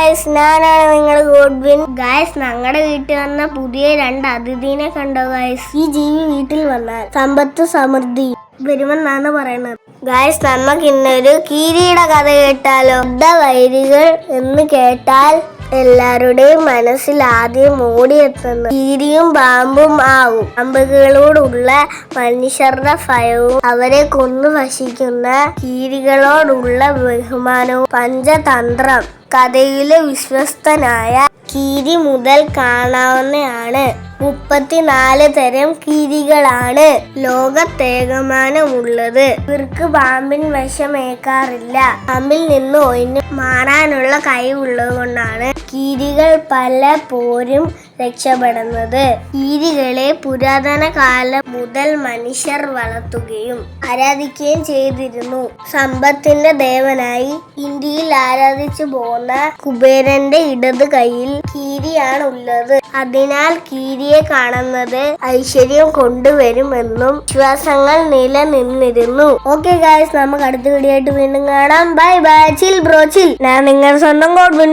Guys ഞാനാണ് നിങ്ങളുടെ Godwin. Guys ഞങ്ങളുടെ വീട്ടിൽ വന്ന പുതിയ രണ്ട് അതിഥിനെ കണ്ടോ ഗായസ് ഈ ജീവി വീട്ടിൽ വന്നാൽ സമ്പത്ത് സമൃദ്ധി വരുമെന്നാണ് പറയുന്നത് ഗായസ് നമുക്ക് ഇന്നൊരു കീരിയുടെ കഥ കേട്ടാലോ? വൈരികൾ എന്ന് കേട്ടാൽ എല്ലാവരുടെയും മനസ്സിൽ ആദ്യം ഓടിയെത്തുന്നത് കീരിയും പാമ്പും ആവും. പാമ്പുകളോടുള്ള മനുഷ്യരുടെ ഭയവും അവരെ കൊന്നു വശിക്കുന്ന കീരികളോടുള്ള ബഹുമാനവും. പഞ്ചതന്ത്രം. കഥയിലെ വിശ്വസ്തനായ കീരി മുതൽ കാണാവുന്നതാണ്. മുപ്പത്തിനാല് തരം കീരികളാണ് ലോകത്തേകമാനമുള്ളത്. ഇവർക്ക് പാമ്പിൻ വിഷമേക്കാറില്ല പാമ്പിൽ നിന്ന് ഒഴിഞ്ഞു മാറാനുള്ള കഴിവുള്ളത് കൊണ്ടാണ് കീരികൾ പല പോരും രക്ഷപ്പെടുന്നത്. കീരികളെ പുരാതന കാലം മുതൽ മനുഷ്യർ വളർത്തുകയും ആരാധിക്കുകയും ചെയ്തിരുന്നു. സമ്പത്തിന്റെ ദേവനായി ഇന്ത്യയിൽ ആരാധിച്ചു പോന്ന കുബേരന്റെ ഇടത് കൈയിൽ കീരിയാണ് ഉള്ളത് അതിനാൽ കീരിയെ കാണുന്നത് ഐശ്വര്യം കൊണ്ടുവരുമെന്നും വിശ്വാസങ്ങൾ നിലനിന്നിരുന്നു. ഓക്കെ ഗായ്സ് നമുക്ക് അടുത്ത വീഡിയോ ആയിട്ട് വീണ്ടും കാണാം. Bye bye chill bro chill ഞാൻ നിങ്ങളുടെ സ്വന്തം ഗോഡ്വിൻ